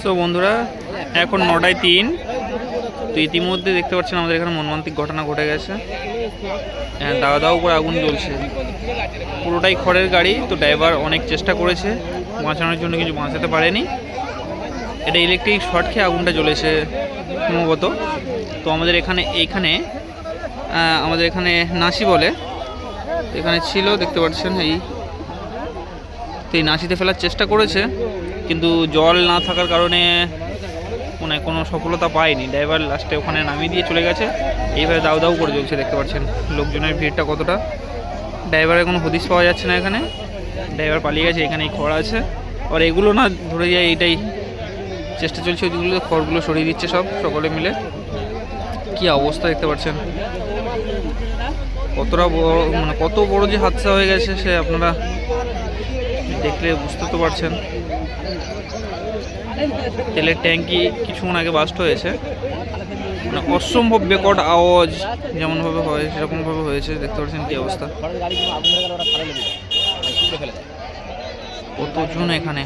So বন্ধুরা, এখন নটায় তিন। তো ইতিমধ্যে দেখতে পাচ্ছেন আমাদের এখানে মর্মান্তিক ঘটনা ঘটে গেছে। হ্যাঁ দাওয়া দাও করে আগুন জ্বলছে। পুরোটাই খড়ের গাড়ি, তো ড্রাইভার অনেক চেষ্টা করেছে, বাঁচানোর জন্য কিছু বাঁচাতে পারেনি। এটা ইলেকট্রিক শর্ট খেয়ে আগুনটা জ্বলেছে সম্ভবত। তো আমাদের এখানে, এইখানে আমাদের এখানে নাসি বলে। এখানে ছিল, দেখতে পাচ্ছেন, এই তো এই নাসিতে ফেলার চেষ্টা করেছে, কিন্তু জল না থাকার কারণে মানে কোনো সফলতা পায়নি। ড্রাইভার লাস্টে ওখানে নামিয়ে দিয়ে চলে গেছে। এইভাবে দাউ দাউ করে চলছে দেখতে পাচ্ছেন লোকজনের ভিড়টা কতটা। ড্রাইভারের কোনো হদিশ পাওয়া যাচ্ছে না এখানে। ড্রাইভার পালিয়ে গেছে, এখানেই খড় আছে। আর এগুলো না ধরে যায়, এইটাই চেষ্টা চলছে ওইগুলো খড়গুলো সরিয়ে দিচ্ছে সব, সকলে মিলে। কি অবস্থা দেখতে পাচ্ছেন। কতটা বড় মানে কত বড় যে হাদসা হয়ে গেছে সে আপনারা দেখলে বুঝতে তো পারছেন। তেলের ট্যাঙ্কি কিছুক্ষণ আগে বাস্ট হয়েছে। মানে অসম্ভব বেকট আওয়াজ যেমনভাবে হয়, সেরকমভাবে হয়েছে, দেখতে পাচ্ছেন কি অবস্থা। কতজন এখানে?